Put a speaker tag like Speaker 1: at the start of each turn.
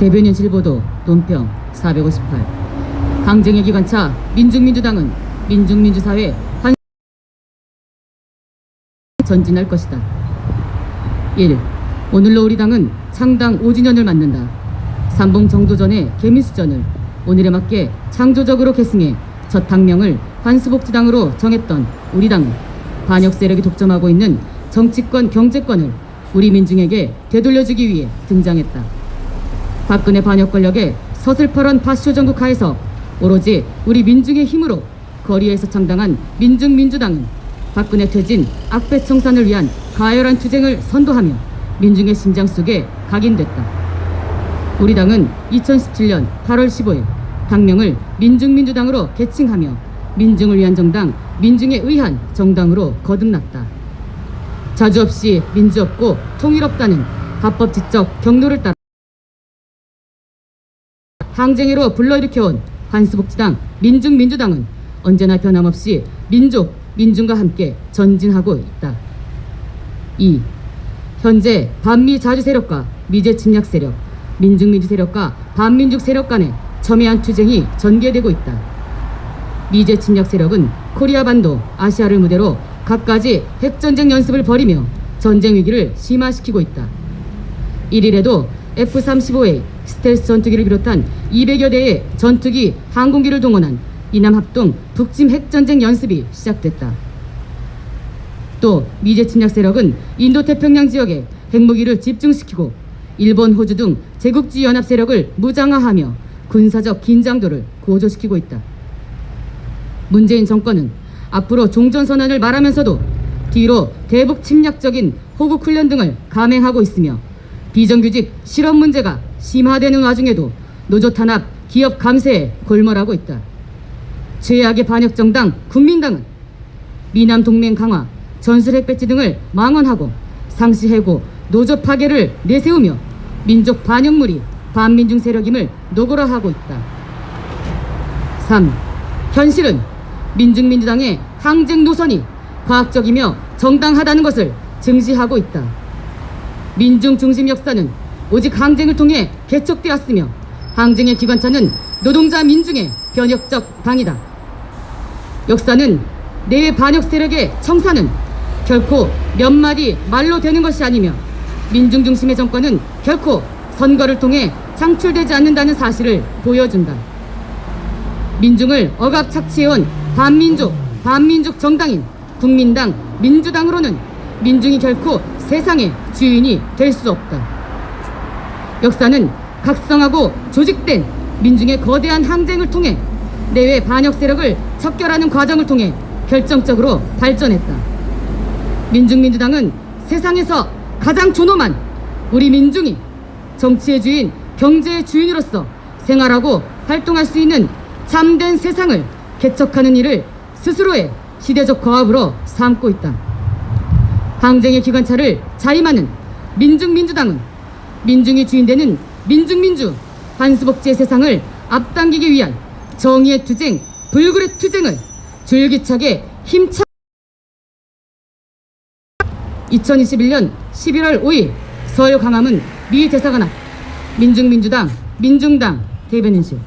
Speaker 1: 대변인 실 보도 논평 458 강쟁의 기관차 민중민주당은 민중민주사회 환 전진할 것이다. 1. 오늘로 우리 당은 창당 5주년을 맞는다. 삼봉 정도전의 개미수전을 오늘에 맞게 창조적으로 계승해 첫 당명을 환수복지당으로 정했던 우리 당은 반역 세력이 독점하고 있는 정치권 경제권을 우리 민중에게 되돌려주기 위해 등장했다. 박근혜 반역 권력의 서슬퍼런 파쇼 정국 하에서 오로지 우리 민중의 힘으로 거리에서 창당한 민중민주당은 박근혜 퇴진 악배 청산을 위한 가열한 투쟁을 선도하며 민중의 심장 속에 각인됐다. 우리 당은 2017년 8월 15일 당명을 민중민주당으로 개칭하며 민중을 위한 정당, 민중에 의한 정당으로 거듭났다. 자주 없이 민주 없고 통일 없다는 합법 지적 경로를 따라 항쟁으로 불러일으켜온 환수복지당 민중민주당은 언제나 변함없이 민족, 민중과 함께 전진하고 있다. 2. 현재 반미 자주 세력과 미제 침략 세력, 민중민주 세력과 반민족 세력 간의 첨예한 투쟁이 전개되고 있다. 미제 침략 세력은 코리아 반도, 아시아를 무대로 갖가지 핵전쟁 연습을 벌이며 전쟁 위기를 심화시키고 있다. 1일에도 F-35A 스텔스 전투기를 비롯한 200여 대의 전투기, 항공기를 동원한 이남 합동 북침 핵전쟁 연습이 시작됐다. 또 미제 침략 세력은 인도 태평양 지역에 핵무기를 집중시키고 일본, 호주 등 제국주의 연합 세력을 무장화하며 군사적 긴장도를 고조시키고 있다. 문재인 정권은 앞으로 종전 선언을 말하면서도 뒤로 대북 침략적인 호국 훈련 등을 감행하고 있으며 비정규직 실업 문제가 심화되는 와중에도 노조 탄압, 기업 감세에 골몰하고 있다. 최악의 반역 정당 국민당은 미남 동맹 강화, 전술 핵 배치 등을 망언하고 상시 해고, 노조 파괴를 내세우며 민족 반역물이 반민중 세력임을 노골화하고 있다. 3. 현실은 민중민주당의 항쟁 노선이 과학적이며 정당하다는 것을 증시하고 있다. 민중 중심 역사는 오직 항쟁을 통해 개척되었으며 항쟁의 기관차는 노동자 민중의 변혁적 당이다. 역사는 내외 반역 세력의 청사는 결코 몇 마디 말로 되는 것이 아니며 민중 중심의 정권은 결코 선거를 통해 창출되지 않는다는 사실을 보여준다. 민중을 억압 착취해온 반민족, 반민족 정당인 국민당, 민주당으로는 민중이 결코 세상의 주인이 될 수 없다. 역사는 각성하고 조직된 민중의 거대한 항쟁을 통해 내외 반역 세력을 척결하는 과정을 통해 결정적으로 발전했다. 민중민주당은 세상에서 가장 존엄한 우리 민중이 정치의 주인, 경제의 주인으로서 생활하고 활동할 수 있는 참된 세상을 개척하는 일을 스스로의 시대적 과업으로 삼고 있다. 항쟁의 기관차를 자임하는 민중민주당은 민중이 주인되는 민중민주 환수복지의 세상을 앞당기기 위한 정의의 투쟁, 불굴의 투쟁을 줄기차게 힘차 2021년 11월 5일 서울 강화문 미 대사관 앞 민중민주당 민중당 대변인실